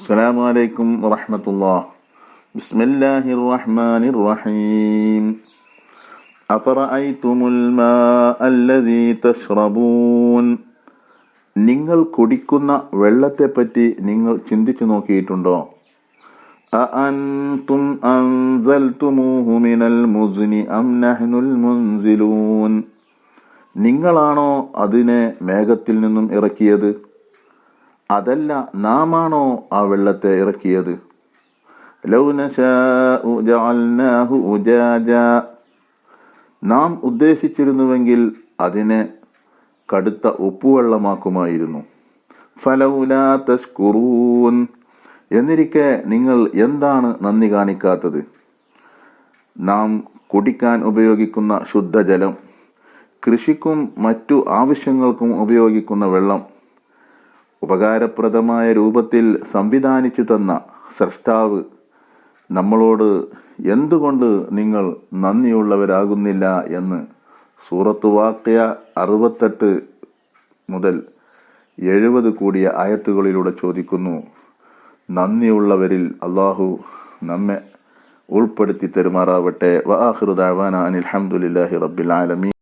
السلام عليكم ورحمة الله بسم الله الرحمن الرحيم أفرأيتم الماء الذي تشربون നിങ്ങൾ കുടിക്കുന്ന വെള്ളത്തെപ്പറ്റി നിങ്ങൾ ചിന്തിച്ചു നോക്കിയിട്ടുണ്ടോ അഅൻതും അൻസൽതുമൂഹു മിനൽ മുസ്നി അം നഹ്നുൽ മുൻസിലൂൻ നിങ്ങളാണോ അതിനെ മേഘത്തിൽ നിന്നും ഇറക്കിയത് അതല്ല നാമാണോ ആ വെള്ളത്തെ ഇറക്കിയത്? നാം ഉദ്ദേശിച്ചിരുന്നുവെങ്കിൽ അതിനെ കടുത്ത ഉപ്പുവെള്ളമാക്കുമായിരുന്നു. ഫലൗലാ എന്നിരിക്കെ നിങ്ങൾ എന്താണ് നന്ദി കാണിക്കാത്തത്? നാം കുടിക്കാൻ ഉപയോഗിക്കുന്ന ശുദ്ധജലം കൃഷിക്കും മറ്റു ആവശ്യങ്ങൾക്കും ഉപയോഗിക്കുന്ന വെള്ളം ഉപകാരപ്രദമായ രൂപത്തിൽ സംവിധാനിച്ചു തന്ന സ്രഷ്ടാവ് നമ്മളോട് എന്തുകൊണ്ട് നിങ്ങൾ നന്ദിയുള്ളവരാകുന്നില്ല എന്ന് സൂറത്ത് വാക്യ അറുപത്തെട്ട് മുതൽ എഴുപത് കൂടിയ ആയത്തുകളിലൂടെ ചോദിക്കുന്നു. നന്ദിയുള്ളവരിൽ അള്ളാഹു നമ്മെ ഉൾപ്പെടുത്തി തരുമാറാവട്ടെ. വാഹൃദാവാന അനിൽഹമുല്ലാഹി റബ്ബിൽ ആലമീൻ.